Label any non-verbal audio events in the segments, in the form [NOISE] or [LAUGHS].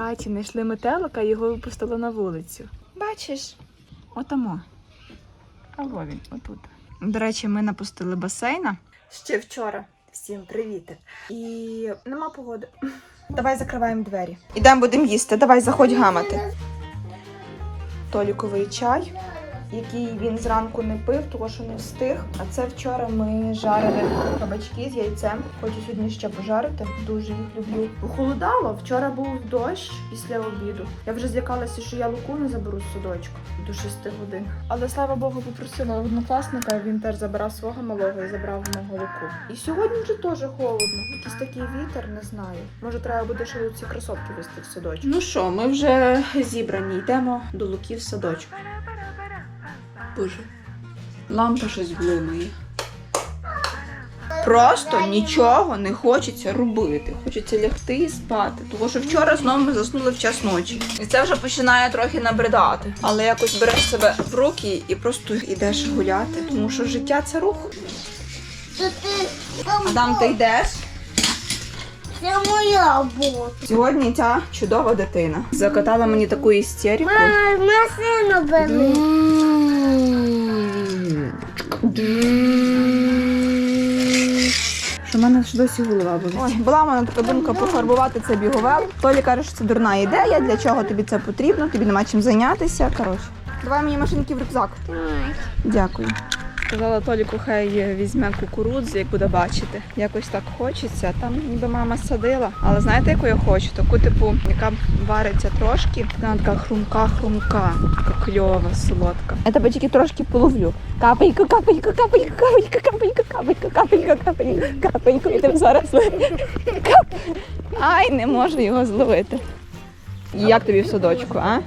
Хаті знайшли метелика і його випустили на вулицю. Бачиш? Отамо. А во він, отут. До речі, ми напустили басейна. Ще вчора. Всім привіт. І нема погоди. Давай закриваємо двері. Ідемо будемо їсти. Давай заходь гамати. Толіковий чай, який він зранку не пив, тому що не встиг. А це вчора ми жарили кабачки з яйцем. Хочу сьогодні ще пожарити. Дуже їх люблю. Похолодало. Вчора був дощ після обіду. Я вже злякалася, що я луку не заберу з садочку до 6 годин. Але слава Богу, попросила однокласника. Він теж забрав свого малого і забрав мого луку. І сьогодні вже теж холодно. Якийсь такий вітер, не знаю. Може, треба буде ще ці кросовки вести в садочок. Ну що, ми вже зібрані. Йдемо до луків в садочок. Боже, лампа щось блимає. Просто нічого не хочеться робити. Хочеться лягти і спати. Тому що вчора знову ми заснули в час ночі. І це вже починає трохи набридати. Але якось береш себе в руки і просто йдеш гуляти. Тому що життя це рух. Адам, ти йдеш? Це моя робота. Сьогодні ця чудова дитина закатала мені таку істерику. Мам, машину бери. Що в мене ж досі голова болить. Ой, була в мене така думка пофарбувати це біговел. Толі каже, що це дурна ідея. Для чого тобі це потрібно? Тобі нема чим зайнятися. Коротше, давай мені машинки в рюкзак. Дякую. Сказала Толіку, хай візьме кукурудзу, як буде бачити. Якось так хочеться. Там ніби мама садила. Але знаєте, яку я хочу? Таку, типу, яка вариться трошки. Вона така хрумка-хрумка, така кльова, солодка. Я тебе тільки трошки половлю. Капельку, капельку, капельку, капельку, капельку, капельку, капельку, капельку, капельку. Я тебе зараз кап. Ай, не можу його зловити. Як тобі в садочку, а?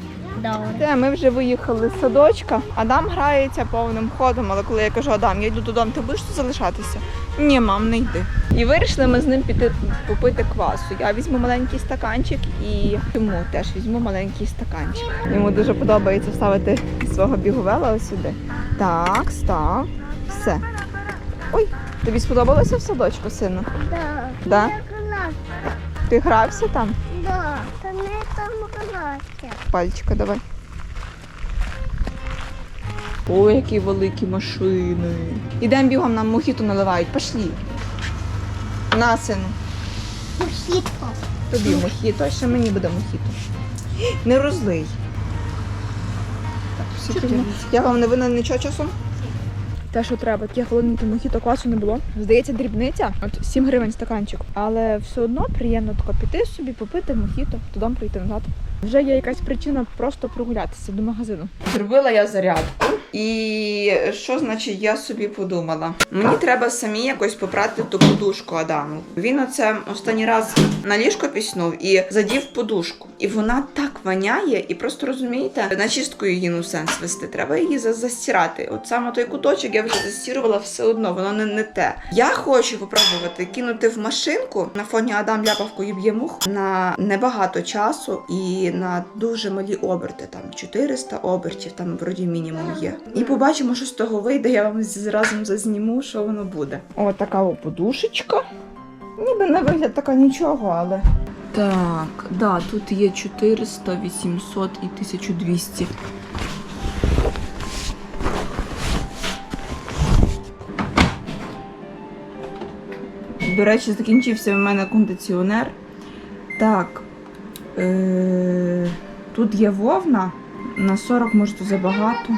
Те, ми вже виїхали з садочка. Адам грається повним ходом, але коли я кажу, Адам, я йду додому, ти будеш тут залишатися? Ні, мам, не йди. І вирішили ми з ним піти попити квасу. Я візьму маленький стаканчик і йому теж візьму маленький стаканчик. Йому дуже подобається ставити свого біговела ось сюди. Так, став. Все. Ой, тобі сподобалося в садочку, сину? Да. Да? Ти грався там? Да. Та не там класі. Пальчика давай. Ой, які великі машини. Ідемо бігом, нам мохіту наливають. Пошлі. На, сину. Сітко. Тобі мохіто, а ще мені буде мохіто. Не розлий. Так, всі. Я вам не винна нічого часом? Те, що треба, таке холодненьке мохіто класу не було. Здається, дрібниця. От 7 гривень стаканчик. Але все одно приємно тако піти собі, попити мохіто, додому прийти назад. Вже є якась причина просто прогулятися до магазину. Зробила я зарядку. І що значить я собі подумала? Мені треба самі якось попрати ту подушку Адаму. Він оце останній раз на ліжко піснув і задів подушку. І вона так воняє, і просто розумієте, на чистку її ну сенс вести. Треба її за- застирати. От саме той куточок я вже застірувала все одно, воно не, не те. Я хочу попробувати кинути в машинку на фоні Адам ляпавку і б'є мух на небагато часу і на дуже малі оберти, там 400 обертів, там вроді мінімум є. І побачимо, що з того вийде. Я вам з- разом зазніму, що воно буде. О, така о подушечка. Ніби на вигляд така нічого, але. Так, да, тут є 400, 800 і 1200. До речі, закінчився в мене кондиціонер. Так. Е- тут є вовна. На 40 може то забагато.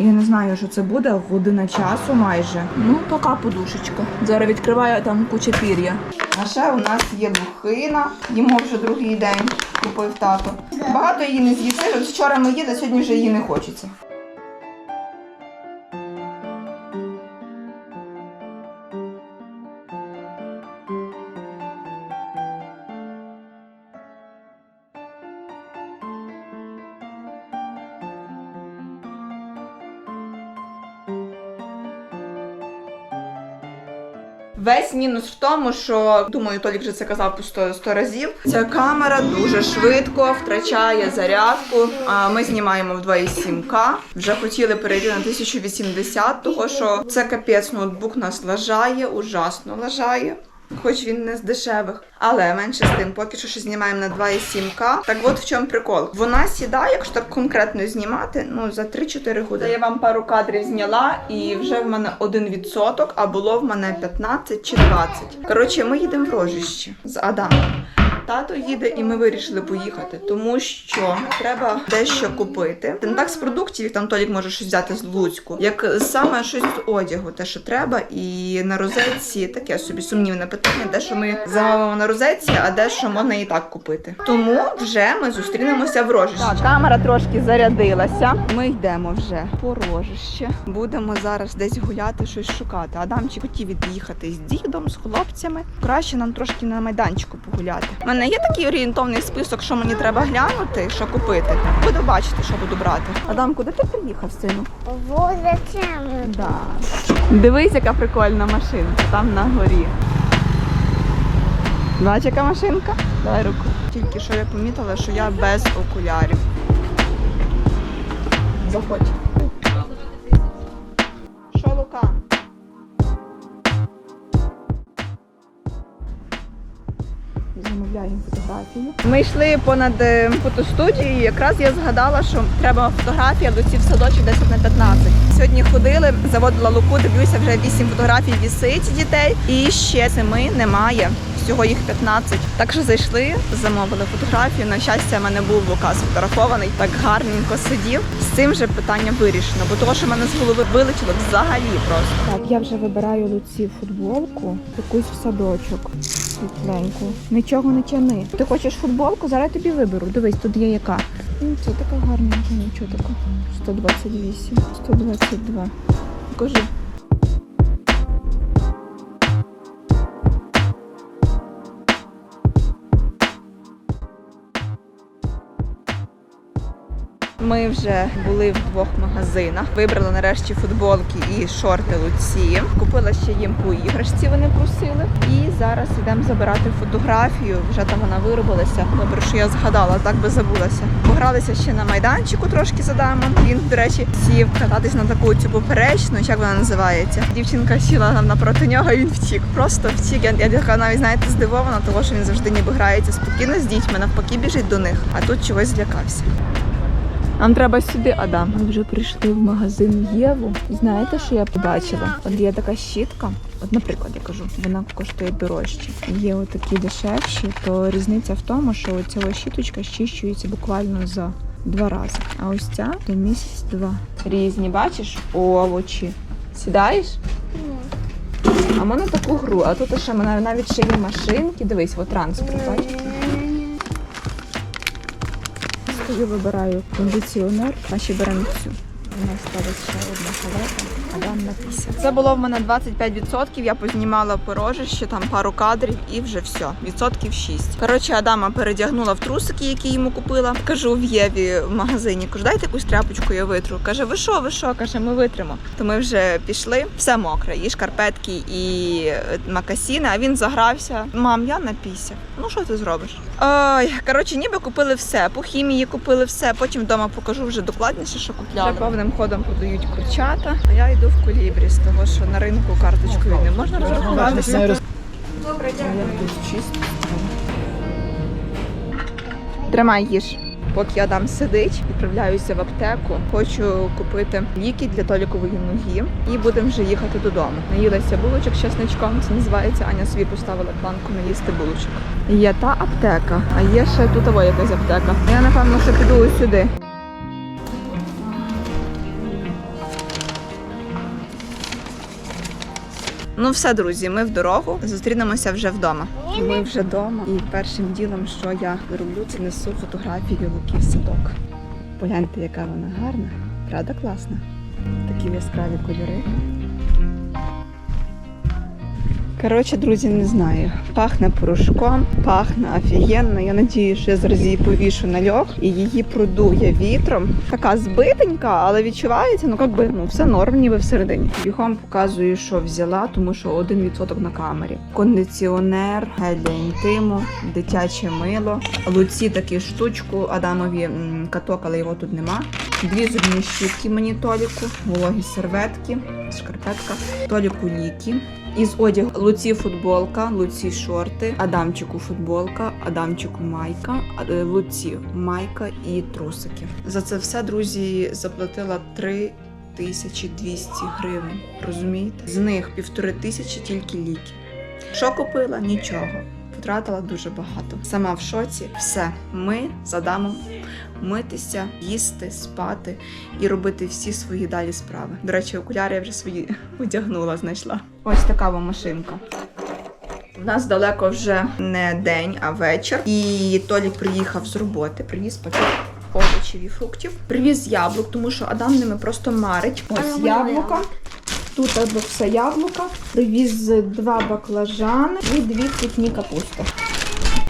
Я не знаю, що це буде, година часу майже. Ну, така подушечка. Зараз відкриваю там куча пір'я. А ще у нас є духина. Їмо вже другий день, купив тато. Багато її не з'їсти. Вчора ми їли, сьогодні вже її не хочеться. Весь мінус в тому, що думаю, Толік вже це казав по 100, 100 разів. Ця камера дуже швидко втрачає зарядку. А ми знімаємо в 2,7К. Вже хотіли перейти на 1080, того що це капець ноутбук нас лажає, ужасно лажає. Хоч він не з дешевих. Але менше з тим, поки що ще знімаємо на 2,7К. Так от в чому прикол. Вона сідає, якщо так конкретно знімати, ну за 3-4 години. Я вам пару кадрів зняла, і вже в мене 1%, а було в мене 15 чи 20. Коротше, ми їдемо в рожище з Адамом. Тато їде, і ми вирішили поїхати, тому що треба дещо купити. Не так з продуктів, там Толік може щось взяти з Луцьку, як саме щось з одягу, те, що треба, і на розетці таке собі сумнівне питання, де що ми замовимо на розетці, а де що можна і так купити. Тому вже ми зустрінемося в рожищі. Так, камера трошки зарядилася. Ми йдемо вже по рожище. Будемо зараз десь гуляти, щось шукати. Адамчик хотів від'їхати з дідом, з хлопцями. Краще нам трошки на майданчику погуляти. Мене є такий орієнтовний список, що мені треба глянути, що купити. Буду бачити, що буду брати. Адам, куди ти приїхав, сину? Возачем? Да. Дивись, яка прикольна машинка там на горі. Бачиш, яка машинка? Дай руку. Тільки що я помітила, що я без окулярів. Заходь. Що, Лука? Замовляємо фотографію. Ми йшли понад е, фотостудією. Якраз я згадала, що треба фотографія Луці в садочок 10 на 15. Сьогодні ходили, заводила луку, дивлюся, вже 8 фотографій вісить дітей. І ще семи немає. Всього їх 15. Так що зайшли, замовили фотографію. На щастя, в мене був Лука сфотографований, так гарненько сидів. З цим же питання вирішено, бо того, що мене з голови вилетіло взагалі просто. Так, я вже вибираю Луці футболку, якусь в садочок. Світленьку. Нічого не тяни. Ти хочеш футболку? Зараз тобі виберу. Дивись, тут є яка. Ну, це така гарна, нічого така. 128, 122. Покажи. Ми вже були в двох магазинах. Вибрали нарешті футболки і шорти Луці. Купила ще їм по іграшці, вони просили. І зараз йдемо забирати фотографію. Вже там вона виробилася. Добре, що я згадала, так би забулася. Погралися ще на майданчику трошки з Адамом. Він, до речі, сів кататись на таку цю поперечну, як вона називається. Дівчинка сіла там напроти нього, і він втік. Просто втік. Я, я така навіть знаєте здивована, того що він завжди ніби грається спокійно з дітьми, навпаки біжить до них, а тут чогось злякався. Нам треба сюди, Адам. Ми вже прийшли в магазин Єву. Знаєте, що я побачила? От є така щітка. От, наприклад, я кажу, вона коштує дорожче. Є отакі дешевші, то різниця в тому, що ця щіточка щищується буквально за два рази. А ось ця то місяць-два. Різні, бачиш, овочі. Сідаєш? А в мене таку гру, а тут ще мене навіть ще є машинки. Дивись, от транспорт, бачиш? Стою, вибираю кондиціонер, а ще беремо цю. У нас сталася ще одна халета, а вам написано. Це було в мене 25%, я познімала порожище, там пару кадрів і вже все. Відсотків 6. Коротше, Адама передягнула в трусики, які йому купила. Кажу в Єві в магазині, кажу, дайте якусь тряпочку, я витру. Каже, ви що, ви що? Каже, ми витримо. То ми вже пішли, все мокре, і шкарпетки, і е, макасіни, а він загрався. Мам, я напісяв. Ну що ти зробиш? Ой, коротше, ніби купили все. По хімії купили все. Потім вдома покажу вже докладніше, що купляли. Вже повним ходом продають курчата. А я йду в колібрі з того, що на ринку карточкою не можна розрахуватися. Добре, дякую. Тримай їж. Поки Адам сидить, відправляюся в аптеку. Хочу купити ліки для толікової ноги і будемо вже їхати додому. Наїлася булочок з чесничком. Це називається Аня собі поставила планку наїсти булочок. Є та аптека, а є ще тут якась аптека. Я напевно що піду сюди. Ну все, друзі, ми в дорогу. Зустрінемося вже вдома. Ми вже вдома. І першим ділом, що я роблю, це несу фотографію Луки в садок. Погляньте, яка вона гарна. Правда класна? Такі яскраві кольори. Коротше, друзі, не знаю. Пахне порошком, пахне офігенно. Я надію, що я зараз її повішу на льох і її продує вітром. Така збитенька, але відчувається, ну як би ну все норм, ніби всередині. Бігом показую, що взяла, тому що один відсоток на камері. Кондиціонер, гель для інтиму, дитяче мило. Луці такі штучку, Адамові каток, але його тут нема. Дві зубні щітки мені толіку, вологі серветки, шкарпетка, Толіку ліки. Із одягу Луці футболка, Луці шорти, Адамчику футболка, Адамчику майка, е, Луці майка і трусики. За це все, друзі, заплатила 3 1200 гривень. Розумієте? З них півтори тисячі тільки ліки. Що купила? Нічого. Потратила дуже багато. Сама в шоці. Все, ми з Адамом митися, їсти, спати і робити всі свої далі справи. До речі, окуляри я вже свої [LAUGHS] одягнула, знайшла. Ось така вам машинка. У нас далеко вже не день, а вечір. І Толік приїхав з роботи, привіз пакет овочів і фруктів. Привіз яблук, тому що Адам ними просто марить. Ось яблука. Тут або все яблука. Привіз два баклажани і дві кутні капусти.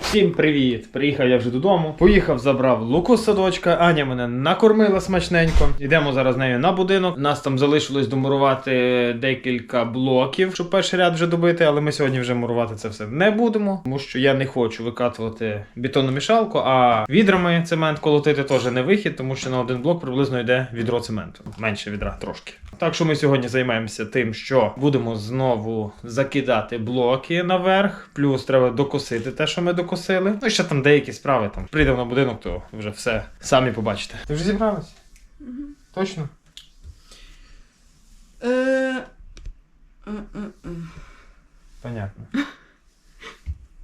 Всім привіт! Приїхав я вже додому. Поїхав, забрав луку з садочка. Аня мене накормила смачненько. Йдемо зараз нею на будинок. Нас там залишилось домурувати декілька блоків, щоб перший ряд вже добити, але ми сьогодні вже мурувати це все не будемо, тому що я не хочу викатувати бетонну мішалку, а відрами цемент колотити теж не вихід, тому що на один блок приблизно йде відро цементу. Менше відра трошки. Так що ми сьогодні займаємося тим, що будемо знову закидати блоки наверх, плюс треба докосити те, що ми докосили. Ну і ще там деякі справи. Там прийдемо на будинок, то вже все самі побачите. Ти вже зібралась? Точно? Е... Понятно.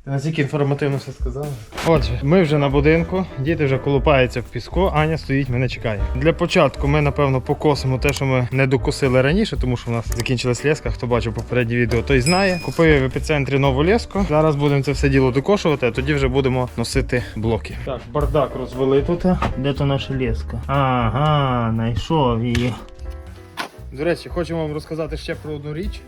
Ти настільки інформативно все сказала. Отже, ми вже на будинку, діти вже колупаються в піску, Аня стоїть, мене чекає. Для початку ми, напевно, покосимо те, що ми не докосили раніше, тому що в нас закінчилась леска. Хто бачив попереднє відео, той знає. Купив в епіцентрі нову леску. Зараз будемо це все діло докошувати, а тоді вже будемо носити блоки. Так, бардак розвели тут. Де то наша леска? Ага, знайшов її. До речі, хочу вам розказати ще про одну річ.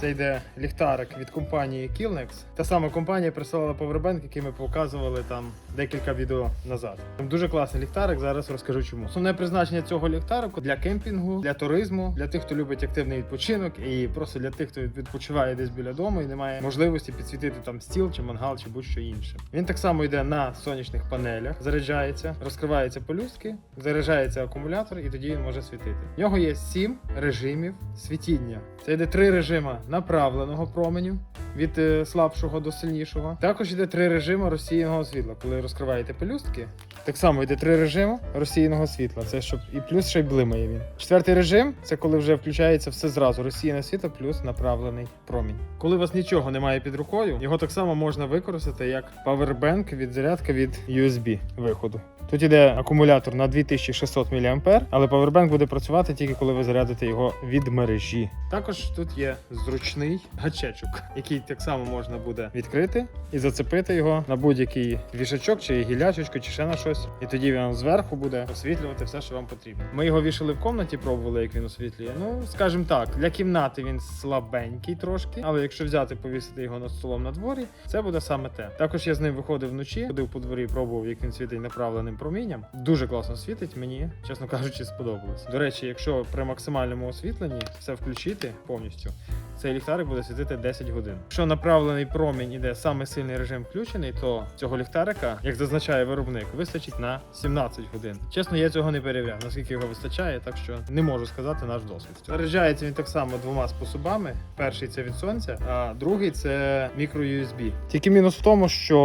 Це йде ліхтарик від компанії Killnex. Та сама компанія присилала повербенк, який ми показували там декілька відео назад. Дуже класний ліхтарик, зараз розкажу чому. Основне призначення цього ліхтарику для кемпінгу, для туризму, для тих, хто любить активний відпочинок, і просто для тих, хто відпочиває десь біля дому і не має можливості підсвітити там стіл чи мангал, чи будь-що інше. Він так само йде на сонячних панелях, заряджається, розкриваються полюстки, заряджається акумулятор, і тоді він може світити. В нього є сім режимів світіння. Це йде три режима направленого променю від е, слабшого до сильнішого. Також йде три режими розсіяного світла. Коли розкриваєте пелюстки, так само йде три режими розсіяного світла. Це щоб і плюс ще й блимає він. Четвертий режим це коли вже включається все зразу. Розсіяне світло плюс направлений промінь. Коли у вас нічого немає під рукою, його так само можна використати як павербенк від зарядка від USB виходу. Тут іде акумулятор на 2600 мА, але павербенк буде працювати тільки коли ви зарядите його від мережі. Також тут є зручний гачечок, який так само можна буде відкрити і зацепити його на будь-який вішачок, чи гілячечку, чи ще на щось. І тоді він зверху буде освітлювати все, що вам потрібно. Ми його вішали в комнаті, пробували, як він освітлює. Ну, скажімо так, для кімнати він слабенький трошки, але якщо взяти повісити його над столом на дворі, це буде саме те. Також я з ним виходив вночі, ходив по дворі, пробував, як він світить направленим промінням. Дуже класно світить. Мені, чесно кажучи, сподобалось. До речі, якщо при максимальному освітленні все включити повністю, цей ліхтарик буде світити 10 годин. Якщо направлений промінь іде саме сильний режим включений, то цього ліхтарика, як зазначає виробник, вистачить на 17 годин. Чесно, я цього не перевіряв, наскільки його вистачає, так що не можу сказати наш досвід. Заряджається він так само двома способами: перший це від сонця, а другий це мікро USB. Тільки мінус в тому, що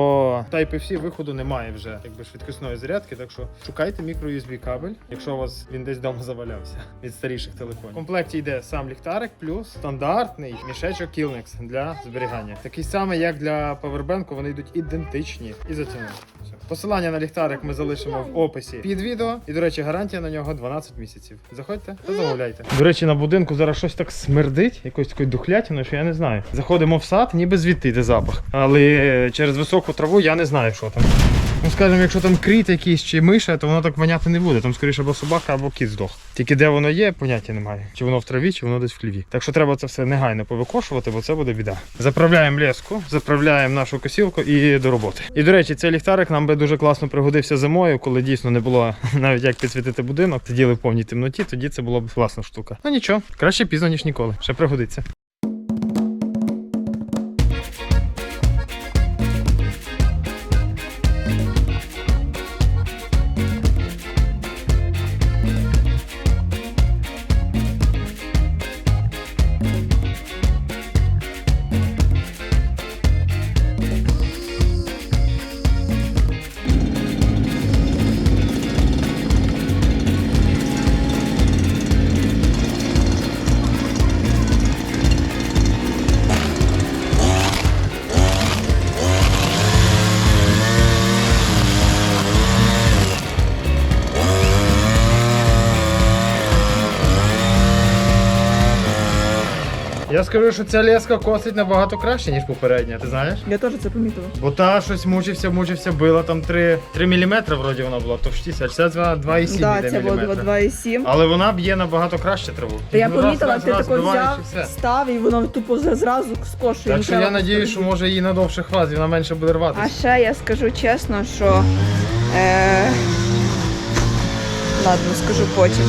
Type-C виходу немає вже якби швидкісної зарядки, так що шукайте мікро USB кабель, якщо у вас він десь вдома завалявся [LAUGHS] від старіших телефонів. В комплекті йде сам ліхтарик, плюс стандартний мішечок Killnex для зберігання. Такий самий, як для павербенку, вони йдуть ідентичні і затягнуті. Все. Посилання на ліхтарик ми залишимо в описі під відео. І, до речі, гарантія на нього 12 місяців. Заходьте та замовляйте. До речі, на будинку зараз щось так смердить, якось такою духлятіною, що я не знаю. Заходимо в сад, ніби звідти йде запах. Але через високу траву я не знаю, що там. Ну, скажімо, якщо там кріт якийсь чи миша, то воно так воняти не буде. Там скоріше або собака, або кіт здох. Тільки де воно є, поняття немає. Чи воно в траві, чи воно десь в хліві. Так що треба це все негайно повикошувати, бо це буде біда. Заправляємо леску, заправляємо нашу косілку і до роботи. І до речі, цей ліхтарик нам би дуже класно пригодився зимою, коли дійсно не було [LAUGHS] навіть як підсвітити будинок. Сиділи в повній темноті, тоді це була б класна штука. Ну нічого, краще пізно, ніж ніколи. Ще пригодиться. Я скажу, що ця леска косить набагато краще, ніж попередня, ти знаєш? Я теж це помітила. Бо та щось мучився, мучився, била там 3, 3 мм вроді вона була товстіся, а ця 2,7 Да, йде це було 2,7. Але вона б'є набагато краще траву. Та я помітила, раз, ти тако взяв, став і воно тупо зразу скошує. Так що я надію, що може її надовше хватить, вона менше буде рватися. А ще я скажу чесно, що. Е... Ладно, скажу потім.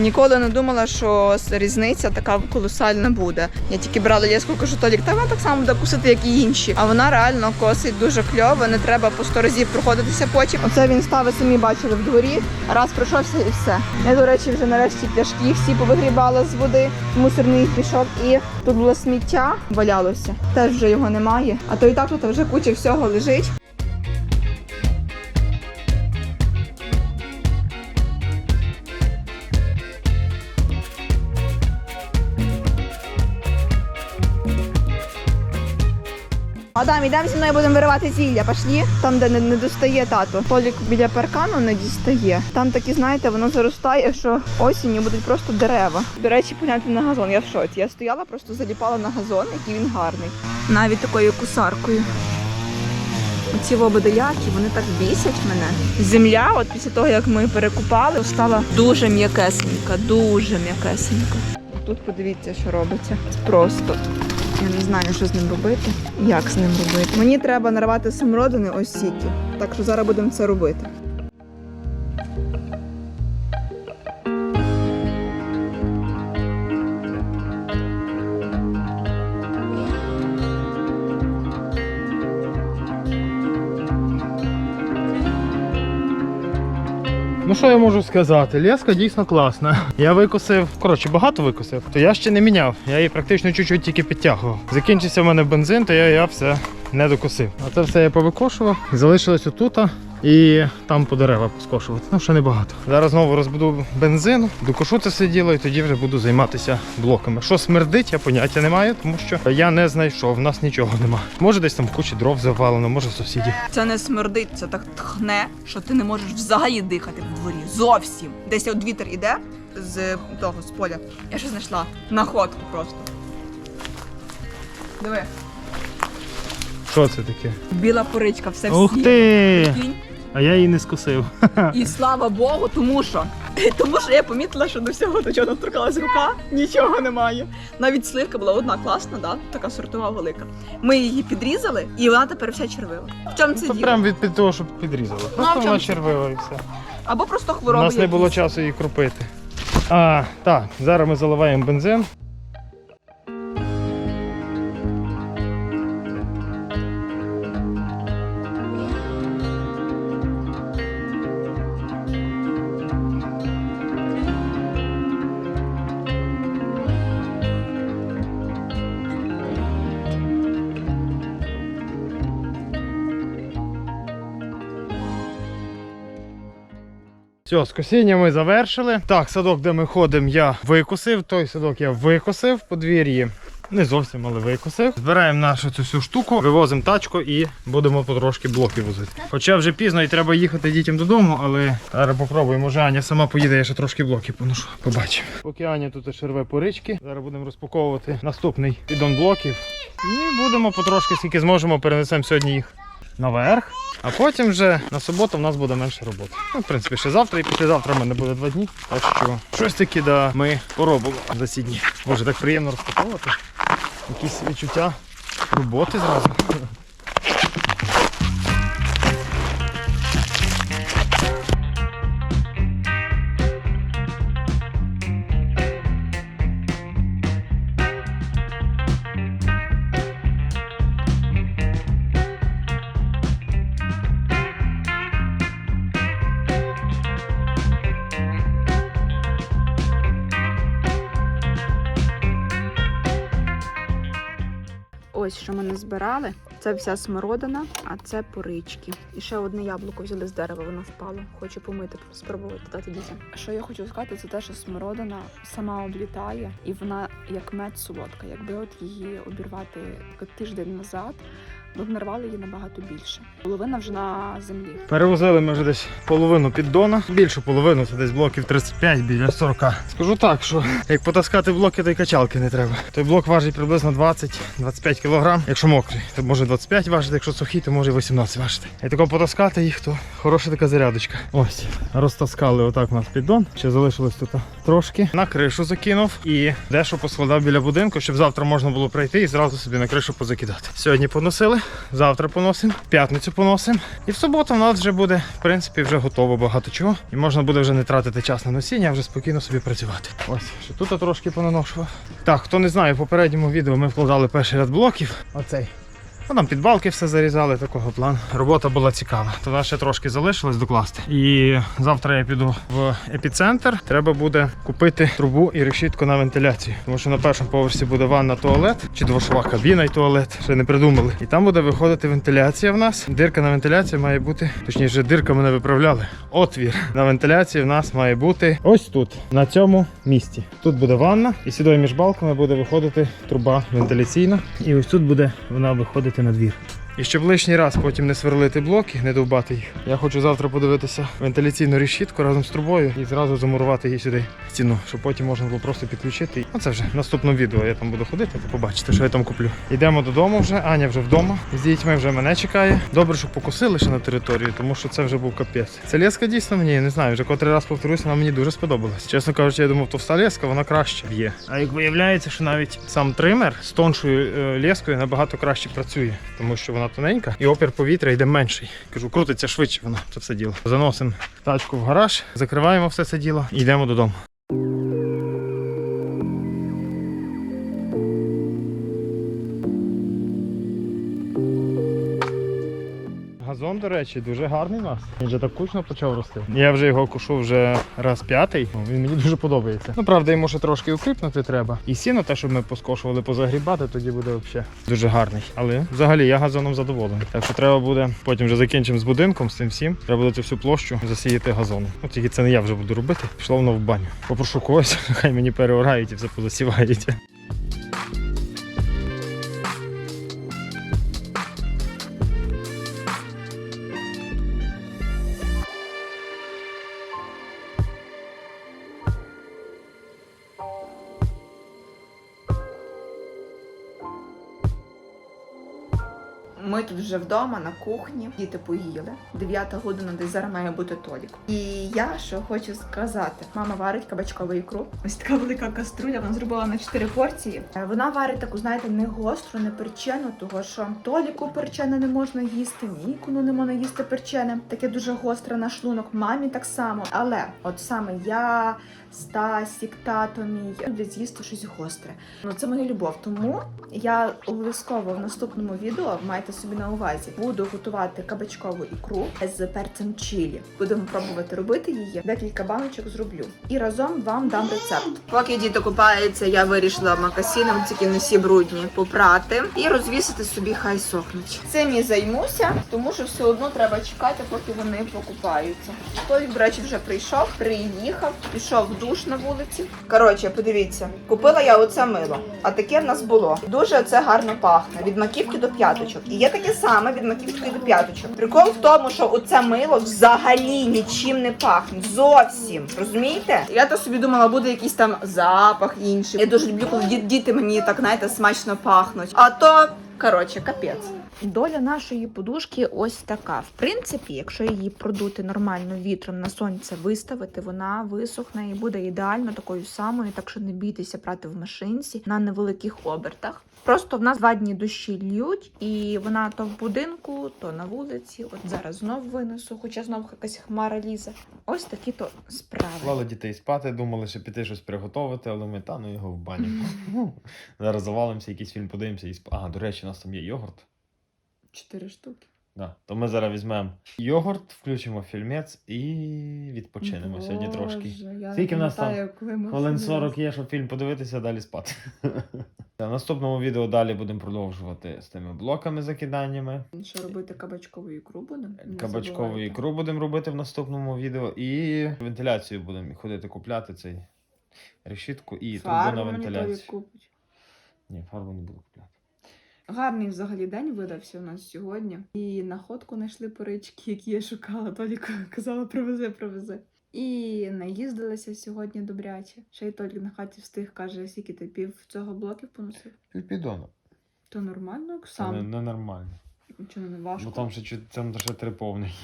Ніколи не думала, що різниця така колосальна буде. Я тільки брала ліску, кажу, Толік, та вона так само буде кусити, як і інші. А вона реально косить дуже кльово, не треба по сто разів проходитися потім. Оце він ставить, самі бачили в дворі, раз пройшовся і все. Я, до речі, вже нарешті пляшки всі повигрібала з води, мусорний пішов, і тут було сміття, валялося. Теж вже його немає. А то і так тут вже куча всього лежить. Адам, ідемо зі мною будемо виривати зілля. Пошли. Там, де не, не достає тато. Толік біля паркану не дістає. Там такі, знаєте, воно заростає, що осінню будуть просто дерева. До речі, погляньте на газон. Я в шоці. Я стояла, просто заліпала на газон, який він гарний. Навіть такою кусаркою. Оці лободояки, вони так бісять мене. Земля, от після того, як ми перекупали, стала дуже м'якесенька, дуже м'якесенька. Тут подивіться, що робиться. Просто я не знаю, що з ним робити. Як з ним робити? Мені треба нарвати самородини ось Сіті, Так що зараз будемо це робити. Ну що я можу сказати? Леска дійсно класна. Я викосив, коротше, багато викосив, то я ще не міняв. Я її практично чуть-чуть тільки підтягував. Закінчився в мене бензин, то я, я все не докосив. А це все я повикошував. Залишилось отут і там по дерева поскошувати. Ну, ще небагато. Зараз знову розбуду бензин, докошу це все діло і тоді вже буду займатися блоками. Що смердить, я поняття не маю, тому що я не знайшов, в нас нічого нема. Може десь там в кучі дров завалено, може сусідів. Це не смердить, це так тхне, що ти не можеш взагалі дихати дворі. Зовсім. Десь от вітер іде з того, з поля. Я ще знайшла находку просто. Диви, Що це таке? біла поричка, все Ух ти! Прикинь. А я її не скосив. І слава Богу, тому що [LAUGHS] тому що я помітила, що до всього, до чого доторкалась рука, нічого немає. Навіть сливка була одна класна, да? така сортова велика. Ми її підрізали, і вона тепер вся червива. В чому це діло? прям від, від того, щоб підрізали. Ну, а в чому вона це? червива і все. Або просто У нас не було часу її кропити. А, так, зараз ми заливаємо бензин. Все, з косіння ми завершили. Так, садок, де ми ходимо, я викосив. Той садок я викосив подвір'ї. Не зовсім, але викосив. Збираємо нашу цю всю штуку, вивозимо тачку і будемо потрошки блоки возити. Хоча вже пізно і треба їхати дітям додому, але зараз попробуємо. Може Аня сама поїде, я ще трошки блоки поношу. Побачимо. Поки Аня тут ще рве порички. Зараз будемо розпаковувати наступний піддон блоків. І будемо потрошки, скільки зможемо, перенесемо сьогодні їх наверх. А потім вже на суботу в нас буде менше роботи. Ну, в принципі, ще завтра і післязавтра в мене буде два дні. Так що щось таке да, ми поробимо за ці дні. Боже, так приємно розпаковувати. Якісь відчуття роботи зразу. Ми. Це вся смородина, а це порички. І ще одне яблуко взяли з дерева, воно впало. Хочу помити, спробувати дати дітям. Що я хочу сказати, це те, що смородина сама облітає, і вона як мед солодка. Якби от її обірвати тиждень назад, Б нарвали її набагато більше. Половина вже на землі. Перевозили ми вже десь половину піддона, більшу половину, це десь блоків 35 біля 40. Скажу так, що як потаскати блоки, то й качалки не треба. Той блок важить приблизно 20-25 кг, якщо мокрий, то може 25 важити, якщо сухий, то може і 18 важити. І тако потаскати їх, то хороша така зарядочка. Ось, розтаскали отак у нас піддон. Ще залишилось тут трошки. На кришу закинув і дещо поскладав біля будинку, щоб завтра можна було прийти і зразу собі на кришу позакидати. Сьогодні поносили, завтра поносимо, в п'ятницю поносимо. І в суботу в нас вже буде, в принципі, вже готово багато чого. І можна буде вже не тратити час на носіння, а вже спокійно собі працювати. Ось, що тут трошки понаношував. Так, хто не знає, в попередньому відео ми вкладали перший ряд блоків. Оцей. Ну, там підбалки все зарізали, такого плану. Робота була цікава. Туди ще трошки залишилось докласти. І завтра я піду в епіцентр. Треба буде купити трубу і решітку на вентиляцію. Тому що на першому поверсі буде ванна туалет чи двошова кабіна і туалет. Ще не придумали. І там буде виходити вентиляція в нас. Дирка на вентиляції має бути, точніше, дирка мене виправляли. Отвір на вентиляції в нас має бути ось тут, на цьому місці. Тут буде ванна, і сюди між балками буде виходити труба вентиляційна. І ось тут буде вона виходити на двір. І щоб лишній раз потім не сверлити блоки, не довбати їх. Я хочу завтра подивитися вентиляційну решітку разом з трубою і зразу замурувати її сюди в стіну, щоб потім можна було просто підключити. Ну це вже в наступному відео. Я там буду ходити, то побачите, що я там куплю. Йдемо додому вже. Аня вже вдома. З дітьми вже мене чекає. Добре, що покосили ще на територію, тому що це вже був капець. Ця леска дійсно мені не знаю. Вже котрий раз повторюся, вона мені дуже сподобалась. Чесно кажучи, я думав, товста леска, вона краще б'є. А як виявляється, що навіть сам тример з тоншою е, лескою набагато краще працює, тому що вона тоненька і опір повітря йде менший. Кажу, крутиться швидше воно це все діло. Заносимо тачку в гараж, закриваємо все це діло і йдемо додому. Газон, до речі, дуже гарний у нас. Він вже так кучно почав рости. Я вже його кушу вже раз п'ятий. Ну, Він мені дуже подобається. Ну правда, йому ще трошки укріпнути треба. І сіно, те, щоб ми поскошували, позагрібати, тоді буде взагалі дуже гарний. Але взагалі я газоном задоволений. Так що треба буде, потім вже закінчимо з будинком, з цим всім. Треба буде цю всю площу засіяти газоном. Ну тільки це не я вже буду робити. Пішло воно в баню. Попрошу когось, [LAUGHS] хай мені переорають і все позасівають. Ми тут вже вдома на кухні. Діти поїли. Дев'ята година, десь зараз має бути Толік. І я що хочу сказати: мама варить кабачкову ікру. Ось така велика каструля, вона зробила на 4 порції. Е, Вона варить таку, знаєте, не гостру, не перчену, того що Толіку перчене не можна їсти, нікону не можна їсти перчене. Таке дуже гостре на шлунок, мамі так само. Але от саме я, Стасік, тато мій люблять з'їсти щось гостре. Ну це моя любов. Тому я обов'язково в наступному відео майте собі на увазі. Буду готувати кабачкову ікру з перцем чилі. Будемо пробувати робити її. Декілька баночок зроблю. І разом вам дам рецепт. Поки діти купаються, я вирішила макасином тільки не всі брудні попрати і розвісити собі, хай сохнуть. Цим і займуся, тому що все одно треба чекати, поки вони покупаються. Толік, до речі, вже прийшов, приїхав, пішов душ на вулиці. Коротше, подивіться, купила я оце мило, а таке в нас було. Дуже це гарно пахне від маківки до п'яточок. І є таке саме від маківки до п'яточок. Прикол в тому, що оце мило взагалі нічим не пахне. Зовсім. Розумієте? Я то собі думала, буде якийсь там запах інший. Я дуже люблю, коли діти мені так, знаєте, смачно пахнуть. А то. Коротше, капець. Доля нашої подушки ось така. В принципі, якщо її продути нормально вітром на сонце виставити, вона висохне і буде ідеально такою самою, так що не бійтеся прати в машинці на невеликих обертах. Просто в нас два дні дощі льють, і вона то в будинку, то на вулиці. От зараз знов винесу, хоча знов якась хмара лізе. Ось такі то справи. Клали дітей спати, думали, що піти щось приготувати, але ми та ну його в баню. [LAUGHS] Зараз завалимося, якийсь фільм подивимося і сп... А, до речі, у нас там є йогурт. Чотири штуки. Да. То ми зараз візьмемо йогурт, включимо фільмець і відпочинемо сьогодні трошки. Скільки в нас там? Хвилин 40 є, щоб фільм подивитися, далі спати. [LAUGHS] В наступному відео далі будемо продовжувати з тими блоками закиданнями. Що робити кабачкову ікру будемо? Кабачкову ікру будемо робити в наступному відео. І вентиляцію будемо ходити купляти цей решітку і трубу на вентиляцію. Ні, фарбу не буду купляти. Гарний взагалі день видався у нас сьогодні. І находку знайшли порички, які я шукала. Толік казала, привези, привези. І наїздилася сьогодні добряче. Ще й Толік на хаті встиг, каже, скільки ти пів цього блоків поносив. Підону. То нормально, Це сам. не, ненормально. Нічого не важко. Бо там ще там ще три повний.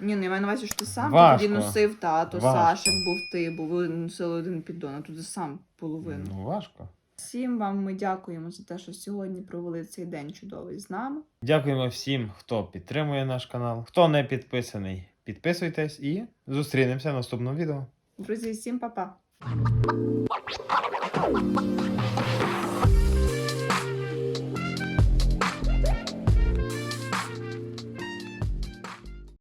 Ні, ну я маю на увазі, що ти сам Важко. тоді носив тато, Важко. Сашик був ти, бо ви носили один піддон, а тут ти сам половину. Ну, важко. Всім вам ми дякуємо за те, що сьогодні провели цей день чудовий з нами. Дякуємо всім, хто підтримує наш канал. Хто не підписаний, підписуйтесь і зустрінемося в наступному відео. Друзі, всім па-па!